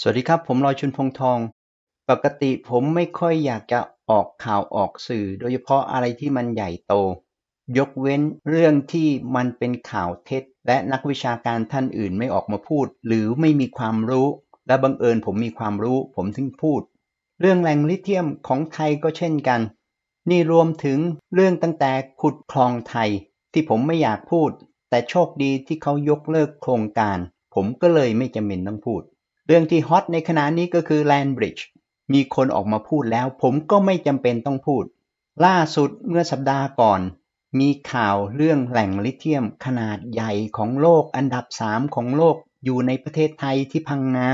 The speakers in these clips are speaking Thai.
สวัสดีครับ ผมลอยชุนพงทอง ปกติผมไม่ค่อยอยากจะออกข่าวออกสื่อ โดยเฉพาะอะไรที่มันใหญ่โต ยกเว้นเรื่องที่มันเป็นข่าวเท็จ และนักวิชาการท่านอื่นไม่ออกมาพูด หรือไม่มีความรู้ และบังเอิญผมมีความรู้ ผมถึงพูด เรื่องแหล่งลิเธียมของไทยก็เช่นกัน นี่รวมถึงเรื่องตั้งแต่ขุดคลองไทย ที่ผมไม่อยากพูด แต่โชคดีที่เขายกเลิกโครงการ ผมก็เลยไม่จำเป็นต้องพูด เรื่องที่ฮอตในขณะนี้ก็คือ Land Bridge มีคนออกมาพูดแล้ว ผมก็ไม่จำเป็นต้องพูด ล่าสุดเมื่อสัปดาห์ก่อน มีข่าวเรื่องแหล่งลิเธียมขนาดใหญ่ของโลกอันดับ3ของโลกอยู่ในประเทศไทยที่พังงา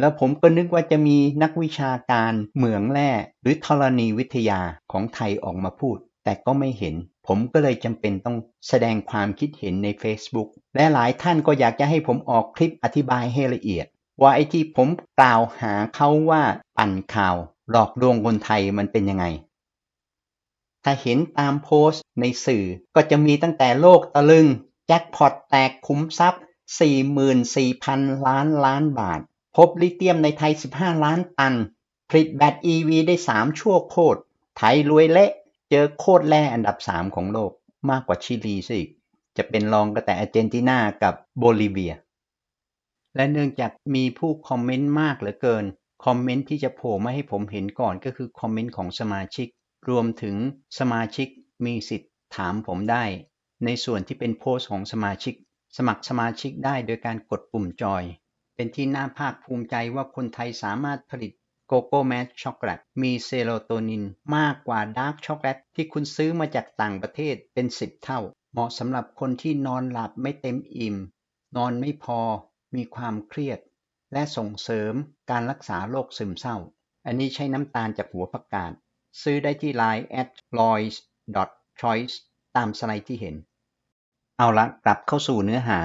แล้วผมก็นึกว่าจะมีนักวิชาการเหมืองแร่หรือธรณีวิทยาของไทยออกมาพูด แต่ก็ไม่เห็น ผมก็เลยจำเป็นต้องแสดงความคิดเห็นใน Facebook และหลายท่านก็อยากจะให้ผมออกคลิปอธิบายให้ละเอียด ว่าไอ้ที่ผมกล่าวหาเขาว่าปั่นข่าว หลอกลวงคนไทยมันเป็นยังไง ถ้าเห็นตามโพสต์ในสื่อก็จะมีตั้งแต่โลกตะลึง แจ็คพอตแตกคุ้มทรัพย์ 44,000 ล้านล้านบาท พบลิเธียมในไทย 15 ล้านตัน ผลิตแบต EV ได้ 3 ชั่วโคตร ไทยรวยเละ เจอโคตรแร่อันดับ 3 ของโลกมากกว่าชิลีซะอีก จะเป็นรองก็แต่อาร์เจนตินากับโบลิเวีย และเนื่องจากมีผู้คอมเมนต์มากเหลือเกิน คอมเมนต์ที่จะโผล่มาให้ผมเห็นก่อนก็คือคอมเมนต์ของสมาชิก รวมถึงสมาชิกมีสิทธิ์ถามผมได้ ในส่วนที่เป็นโพสต์ของสมาชิก สมัครสมาชิกได้โดยการกดปุ่มจอย เป็นที่น่าภาคภูมิใจว่าคนไทยสามารถผลิตโกโก้แมชช็อกโกแลตมีเซโรโทนินมากกว่าดาร์กช็อกโกแลตที่คุณซื้อมาจากต่างประเทศเป็น 10 เท่า เหมาะสำหรับคนที่นอนหลับไม่เต็มอิ่ม นอนไม่พอ มีความเครียด และส่งเสริมการรักษาโรคซึมเศร้า อันนี้ใช้น้ำตาลจากหัวผักกาด ซื้อได้ที่ Line at lois choice ตามสไลด์ที่เห็น เอาละกลับเข้าสู่เนื้อหา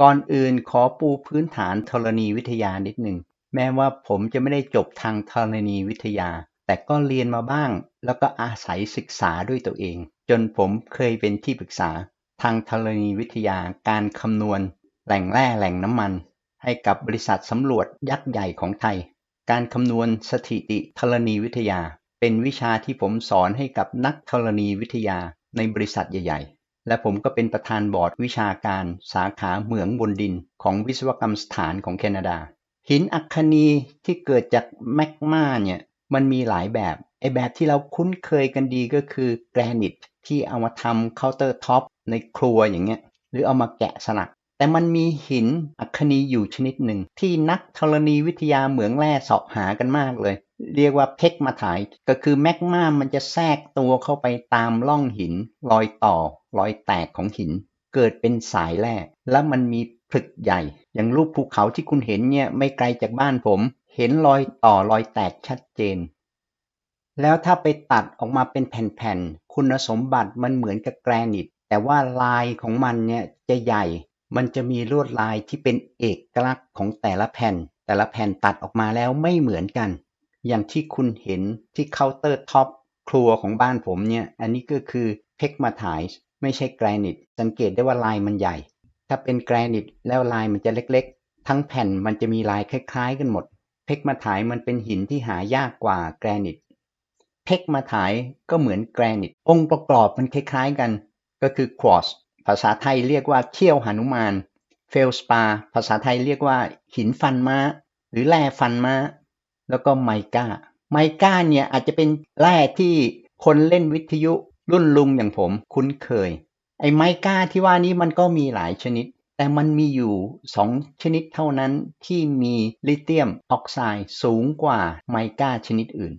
ก่อนอื่นขอปูพื้นฐานธรณีวิทยานิดหนึ่ง แม้ว่าผมจะไม่ได้จบทางธรณีวิทยา แต่ก็เรียนมาบ้าง แล้วก็อาศัยศึกษาด้วยตัวเอง จนผมเคยเป็นที่ปรึกษาทางธรณีวิทยาการคำนวณ แหล่งแร่แหล่งน้ำมัน ให้กับบริษัทสำรวจยักษ์ใหญ่ของไทย การคำนวณสถิติธรณีวิทยา เป็นวิชาที่ผมสอนให้กับนักธรณีวิทยาในบริษัทใหญ่ ๆ และผมก็เป็นประธานบอร์ดวิชาการสาขาเหมืองบนดิน ของวิศวกรรมสถานของแคนาดา หินอัคนีที่เกิดจากแมกมาเนี่ยมันมีหลายแบบไอแบบที่เราคุ้นเคยกันดีก็คือแกรนิตที่เอามาทำเคาน์เตอร์ท็อปในครัวอย่างเงี้ยหรือเอามาแกะสลัก แต่มันมีหินอัคนีอยู่ชนิดหนึ่ง ที่นักธรณีวิทยาเหมืองแร่สาะหากันมากเลย เรียกว่าเพกมาถ่ายก็คือแมกมามันจะแทรกตัวเข้าไปตามร่องหิน รอยต่อ รอยแตกของหิน เกิดเป็นสายแร่แล้วมันมีผลึกใหญ่ อย่างรูปภูเขาที่คุณเห็นเนี่ยไม่ไกลจากบ้านผม เห็นรอยต่อรอยแตกชัดเจน แล้วถ้าไปตัดออกมาเป็นแผ่นๆคุณสมบัติมันเหมือนกับแกรนิตแต่ว่าลายของมันเนี่ยจะใหญ่ มันจะมีลวดลายที่เป็นเอกลักษณ์ของแต่ละแผ่น แต่ละแผ่นตัดออกมาแล้วไม่เหมือนกัน อย่างที่คุณเห็นที่เคาน์เตอร์ท็อปครัวของบ้านผมเนี่ย อันนี้ก็คือเพกมาไทส์ไม่ใช่แกรนิต สังเกตได้ว่าลายมันใหญ่ ถ้าเป็นแกรนิตแล้วลายมันจะเล็กๆ ทั้งแผ่นมันจะมีลายคล้ายๆ กันหมด เพกมาถ่ายมันเป็นหินที่หายากกว่าแกรนิต เพกมาถ่ายก็เหมือนแกรนิต องค์ประกอบมันคล้ายๆกัน ก็คือควอส ภาษาไทยเรียกว่าเขี้ยวหนุมาน เฟลสปา ภาษาไทยเรียกว่า หินฟันม้า หรือแร่ฟันม้า แล้วก็ไมก้า ไมก้าเนี่ยอาจจะเป็นแร่ที่คนเล่นวิทยุรุ่นลุงอย่างผมคุ้นเคย ไอ้ไมก้าที่ว่านี้มันก็มีหลายชนิด แต่มันมีอยู่ 2 ชนิดเท่านั้นที่มีลิเธียมออกไซด์สูงกว่าไมก้าชนิดอื่น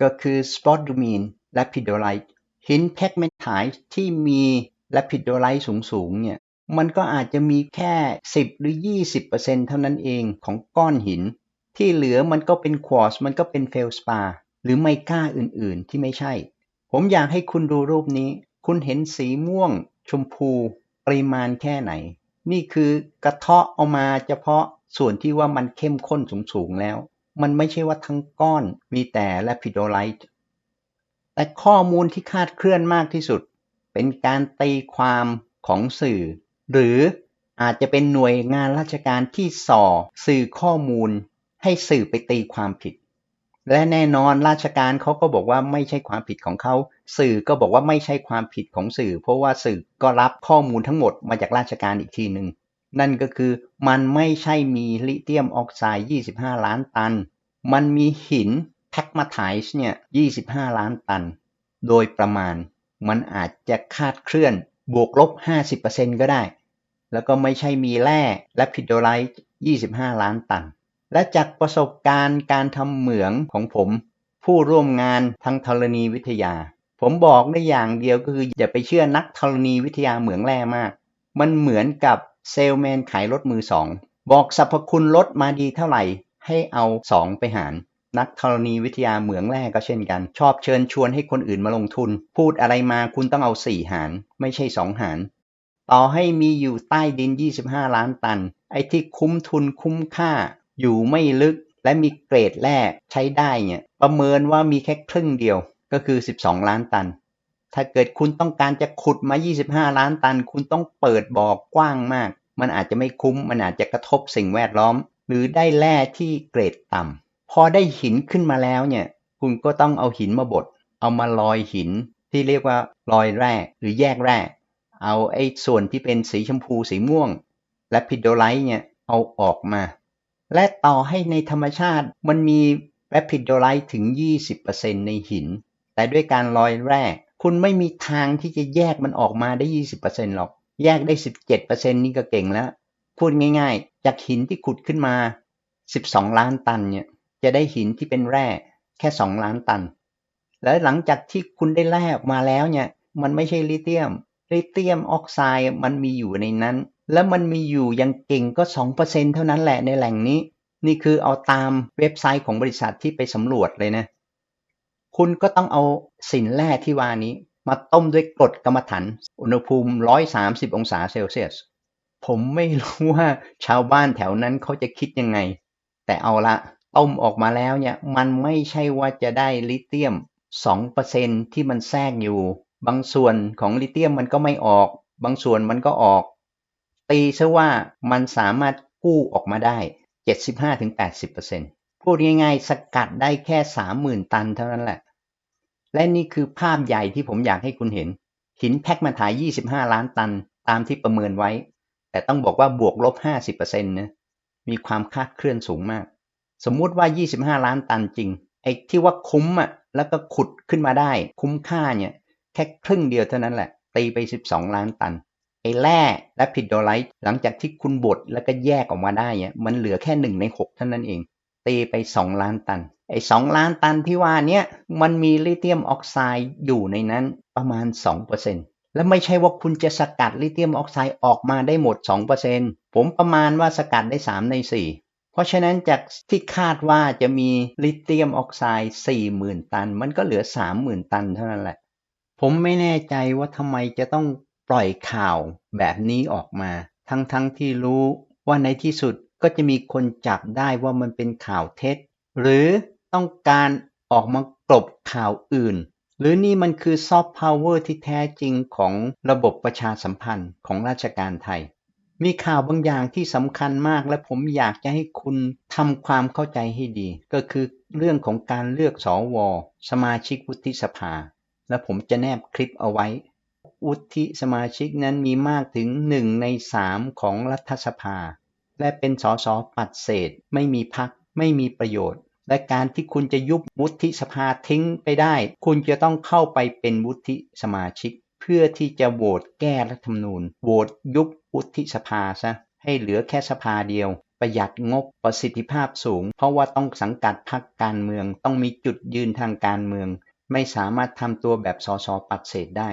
ก็คือสปอตดูมีนและพิโดไลท์หินเพกเมทายที่มี และพิโดไลท์สูงๆเนี่ยมันก็อาจจะมีแค่ 10 หรือ 20%เท่านั้นเองของก้อนหิน ที่เหลือมันก็เป็นควอสมันก็เป็นเฟลสปาหรือไมก้าอื่นๆที่ไม่ใช่ ผมอยากให้คุณดูรูปนี้ คุณเห็นสีม่วง ชมพูปริมาณแค่ไหน นี่คือกระเทาะเอามาเฉพาะส่วนที่ว่ามันเข้มข้นสูงๆแล้ว มันไม่ใช่ว่าทั้งก้อนมีแต่และพิโดไลท์แต่ข้อมูลที่คาดเคลื่อนมากที่สุด เป็นการตีความของสื่อ หรืออาจจะเป็นหน่วยงานราชการที่ส่อสื่อข้อมูล ให้สื่อไปตีความผิด และแน่นอนราชการเขาก็บอกว่าไม่ใช่ความผิดของเขา สื่อก็บอกว่าไม่ใช่ความผิดของสื่อ เพราะว่าสื่อก็รับข้อมูลทั้งหมดมาจากราชการอีกทีหนึ่งนั่นก็คือมันไม่ใช่มีลิเธียมออกไซด์ 25 ล้านตัน มันมีหินแท็กมาไทส์เนี่ย 25 ล้านตัน โดยประมาณ มันอาจจะคาดเคลื่อนบวกลบ 50%ก็ได้ แล้วก็ไม่ใช่มีแร่และพิโดไลท์25 ล้านตัน และจากประสบการณ์การทำเหมืองของผม ผู้ร่วมงานทางธรณีวิทยา ผมบอกได้อย่างเดียวก็คืออย่าไปเชื่อนักธรณีวิทยาเหมืองแร่มาก มันเหมือนกับเซลแมนขายรถมือสอง บอกสรรพคุณรถมาดีเท่าไหร่ให้เอาสองไปหาร นักธรณีวิทยาเหมืองแร่ก็เช่นกัน ชอบเชิญชวนให้คนอื่นมาลงทุน พูดอะไรมาคุณต้องเอาสี่หาร ไม่ใช่สองหาร ต่อให้มีอยู่ใต้ดิน 25 ล้านตัน ไอ้ที่คุ้มทุนคุ้มค่า อยู่ไม่ลึกและมีเกรดแร่ใช้ได้เนี่ยประเมินว่ามีแค่ครึ่งเดียวก็คือ 12 ล้านตัน ถ้าเกิดคุณต้องการจะขุดมา 25 ล้านตัน คุณต้องเปิดบ่อกว้างมาก มันอาจจะไม่คุ้ม มันอาจจะกระทบสิ่งแวดล้อม หรือได้แร่ที่เกรดต่ำ พอได้หินขึ้นมาแล้วเนี่ย คุณก็ต้องเอาหินมาบด เอามาลอยหินที่เรียกว่าลอยแร่หรือแยกแร่ เอาไอ้ส่วนที่เป็นสีชมพูสีม่วง และพิโดไลท์เนี่ยเอาออกมา และต่อให้ในธรรมชาติมันมีแรปิโดไลท์ถึง 20%ในหิน แต่ด้วยการลอยแร่คุณไม่มีทางที่จะแยกมันออกมาได้ 20%หรอก แยกได้ 17%นี่ก็เก่งแล้ว พูดง่ายๆ จากหินที่ขุดขึ้นมา 12 ล้านตันเนี่ย จะได้หินที่เป็นแร่แค่2ล้านตัน แล้วหลังจากที่คุณได้แร่ออกมาแล้วเนี่ย มันไม่ใช่ลิเธียม ลิเธียมออกไซด์มันมีอยู่ในนั้น แล้วมันมีอยู่ยังเก่งก็2%เปอร์เซ็นเท่านั้นแหละในแหล่งนี้ นี่คือเอาตามเว็บไซต์ของบริษัทที่ไปสำรวจเลยนะ คุณก็ต้องเอาสินแร่ที่ว่านี้ มาต้มด้วยกรดกรรมฐานอุณหภูมิ130องศาเซลเซียส ผมไม่รู้ว่าชาวบ้านแถวนั้นเขาจะคิดยังไง แต่เอาละ ต้มออกมาแล้วเนี่ย มันไม่ใช่ว่าจะได้ลิเธียม2%ที่มันแทรกอยู่ บางส่วนของลิเธียมมันก็ไม่ออก บางส่วนมันก็ออก ตีซะว่ามันสามารถกู้ออกมาได้ 75-80%พูดง่ายๆ สกัดได้แค่ 30,000 ตันเท่านั้นแหละ และนี่คือภาพใหญ่ที่ผมอยากให้คุณเห็น หินแพ็กมาถ่าย 25 ล้านตันตามที่ประเมินไว้ แต่ต้องบอกว่าบวกลบ 50%นะมีความคาดเคลื่อนสูงมาก สมมุติว่า 25 ล้านตันจริง ไอ้ที่ว่าคุ้มอะ แล้วก็ขุดขึ้นมาได้ คุ้มค่าเนี่ย แค่ครึ่งเดียวเท่านั้นแหละ ตีไป 12 ล้านตัน ไอ้แร่และพิโดไลท์หลังจากที่คุณบดแล้วก็แยกออกมาได้เนี่ย มันเหลือแค่หนึ่งในหกเท่านั้นเอง ตีไป 2 ล้านตัน ไอ้2ล้านตันที่ว่าเนี้ยมันมีลิเธียมออกไซด์อยู่ในนั้นประมาณ 2%และไม่ใช่ว่าคุณจะสกัดลิเธียมออกไซด์ออกมาได้หมด 2%ผมประมาณว่าสกัดได้ 3 ใน 4 ราะฉะนั้นจากที่คาดว่าจะมีลิเธียมออกไซด์40,000 ตัน มันก็เหลือ 30,000 ตันเท่านั้นแหละ ผมไม่แน่ใจว่าทำไมจะต้องปล่อยข่าวแบบนี้ออกมา ทั้งๆทที่รู้ว่าในที่สุดก็จะมีคนจับได้ว่ามันเป็นข่าวเท็จ หรือต้องการออกมากลบข่าวอื่น หรือนี่มันคือซอฟต์พาวเวอร์ที่แท้จริงของระบบประชาสัมพันธ์ของราชการไทย มีข่าวบางอย่างที่สำคัญมากและผมอยากจะให้คุณทำความเข้าใจให้ดี ก็คือเรื่องของการเลือกสวสมาชิกวุฒิสภา และผมจะแนบคลิปเอาไว้ วุฒิสมาชิกนั้นมีมากถึงหนึ่งในสามของรัฐสภา และเป็นสสปัดเศษ ไม่มีพัก ไม่มีประโยชน์ และการที่คุณจะยุบวุฒิสภาทิ้งไปได้ คุณจะต้องเข้าไปเป็นวุฒิสมาชิก พื่อที่จะโหวตแก้รัฐธรรมนูญโหวตยุบวุฒิสภาซะให้เหลือแค่สภาเดียว ประหยัดงบประสิทธิภาพสูง เพราะว่าต้องสังกัดพรรคการเมือง ต้องมีจุดยืนทางการเมือง ไม่สามารถทำตัวแบบสสปัดเศษได้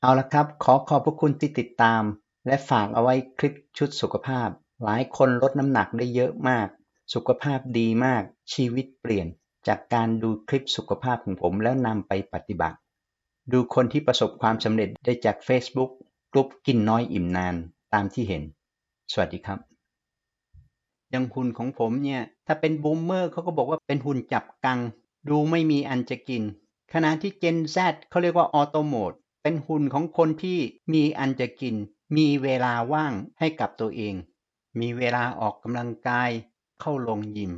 เอาละครับ ขอขอบพระคุณที่ติดตาม และฝากเอาไว้คลิปชุดสุขภาพ หลายคนลดน้ำหนักได้เยอะมาก สุขภาพดีมากชีวิตเปลี่ยน จากการดูคลิปสุขภาพของผมแล้วนำไปปฏิบัติ ดูคนที่ประสบความสำเร็จได้จาก Facebook กลุ่มกินน้อยอิ่มนานตามที่เห็น สวัสดีครับย่างหุ่นของผมเนี่ย ถ้าเป็นบูมเมอร์เขาก็บอกว่าเป็นหุ่นจับกัง ดูไม่มีอันจะกิน ขณะที่ Gen Z เขาเรียกว่าออโตโหมดเป็นหุ่นของคนที่มีอันจะกิน มีเวลาว่างให้กับตัวเอง มีเวลาออกกำลังกาย เข้าลงยิม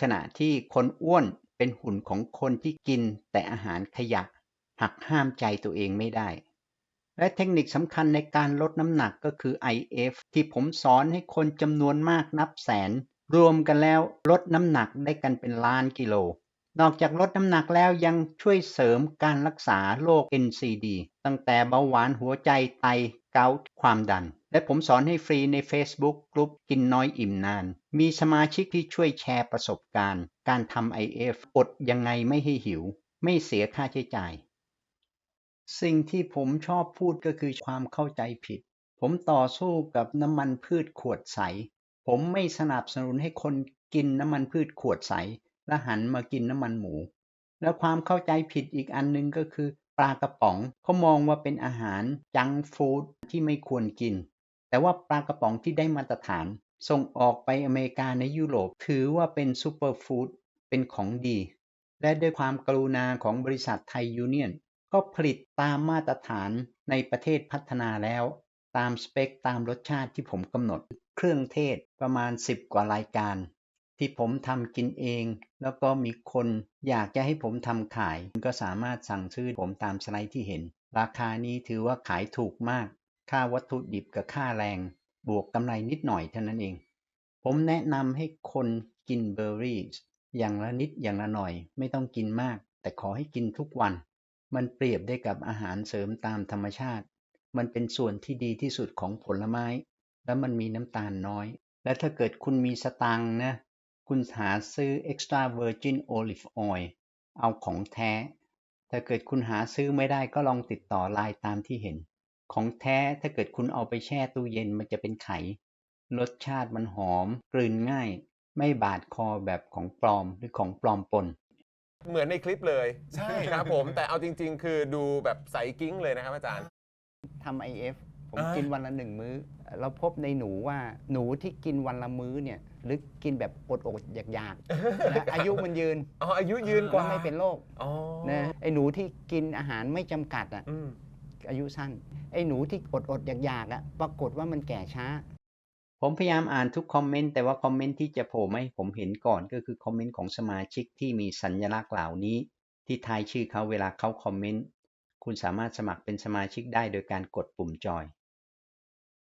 ขณะที่คนอ้วนเป็นหุ่นของคนที่กินแต่อาหารขยะ หักห้ามใจตัวเองไม่ได้ และเทคนิคสำคัญในการลดน้ำหนักก็คือ IF ที่ผมสอนให้คนจำนวนมากนับแสน รวมกันแล้วลดน้ำหนักได้กันเป็นล้านกิโล นอกจากลดน้ำหนักแล้วยังช่วยเสริมการรักษาโรค NCD ตั้งแต่เบาหวานหัวใจไตเกาต์ความดัน และผมสอนให้ฟรีใน Facebook กลุ่มกินน้อยอิ่มนาน มีสมาชิกที่ช่วยแชร์ประสบการณ์ การทำ IF อดยังไงไม่ให้หิว ไม่เสียค่าใช้จ่าย สิ่งที่ผมชอบพูดก็คือความเข้าใจผิด ผมต่อสู้กับน้ำมันพืชขวดใส ผมไม่สนับสนุนให้คนกินน้ำมันพืชขวดใส และหันมากินน้ำมันหมู แล้วความเข้าใจผิดอีกอันหนึงก็คือ ปลากระป๋องเขามองว่าเป็นอาหารจังฟู้ดที่ไม่ควรกิน แต่ว่าปลากระป๋องที่ได้มาตรฐาน ส่งออกไปอเมริกาในยุโรปถือว่าเป็นซูเปอร์ฟู้ดเป็นของดี และด้วยความกรุณาของบริษัทไทยยูเนียน ก็ผลิตตามมาตรฐานในประเทศพัฒนาแล้ว ตามสเปคตามรสชาติที่ผมกำหนด เครื่องเทศประมาณ 10 กว่ารายการ ที่ผมทำกินเอง แล้วก็มีคนอยากจะให้ผมทำขาย ก็สามารถสั่งซื้อผมตามสไลด์ที่เห็น ราคานี้ถือว่าขายถูกมาก ค่าวัตถุดิบกับค่าแรง บวกกำไรนิดหน่อยเท่านั้นเอง ผมแนะนำให้คนกินเบอร์รี่อย่างละนิดอย่างละหน่อย ไม่ต้องกินมาก แต่ขอให้กินทุกวัน มันเปรียบได้กับอาหารเสริมตามธรรมชาติ มันเป็นส่วนที่ดีที่สุดของผลไม้ และมันมีน้ำตาลน้อย และถ้าเกิดคุณมีสตังนะ คุณหาซื้อ extra virgin olive oil เอาของแท้ ถ้าเกิดคุณหาซื้อไม่ได้ก็ลองติดต่อไลน์ตามที่เห็น ของแท้ถ้าเกิดคุณเอาไปแช่ตู้เย็นมันจะเป็นไข รสชาติมันหอม กลืนง่าย ไม่บาดคอแบบของปลอมหรือของปลอมปน เหมือนในคลิปเลยใช่ครับผม แต่เอาจริง ๆ คือดูแบบใสกิ้งเลยนะครับอาจารย์ ทำ IF ผมอ่ากิ กินวันละหนึ่งมื้อ เราพบในหนูว่าหนูที่กินวันละมื้อเนี่ยหรือกินแบบอดอดๆอยากๆนะอายุมันยืนอ๋ออายุยืนกว่าไม่เป็นโรคอ๋อนะไอ้หนูที่กินอาหารไม่จำกัดอะอืมอายุสั้น ไอ้หนูที่อดอดๆอยากๆอะปรากฏว่ามันแก่ช้า ผมพยายามอ่านทุกคอมเมนต์แต่ว่าคอมเมนต์ที่จะโผล่มาให้ผมเห็นก่อนก็คือคอมเมนต์ของสมาชิกที่มีสัญลักษณ์เหล่านี้ ที่ทายชื่อเขาเวลาเขาคอมเมนต์ คุณสามารถสมัครเป็นสมาชิกได้โดยการกดปุ่มจอย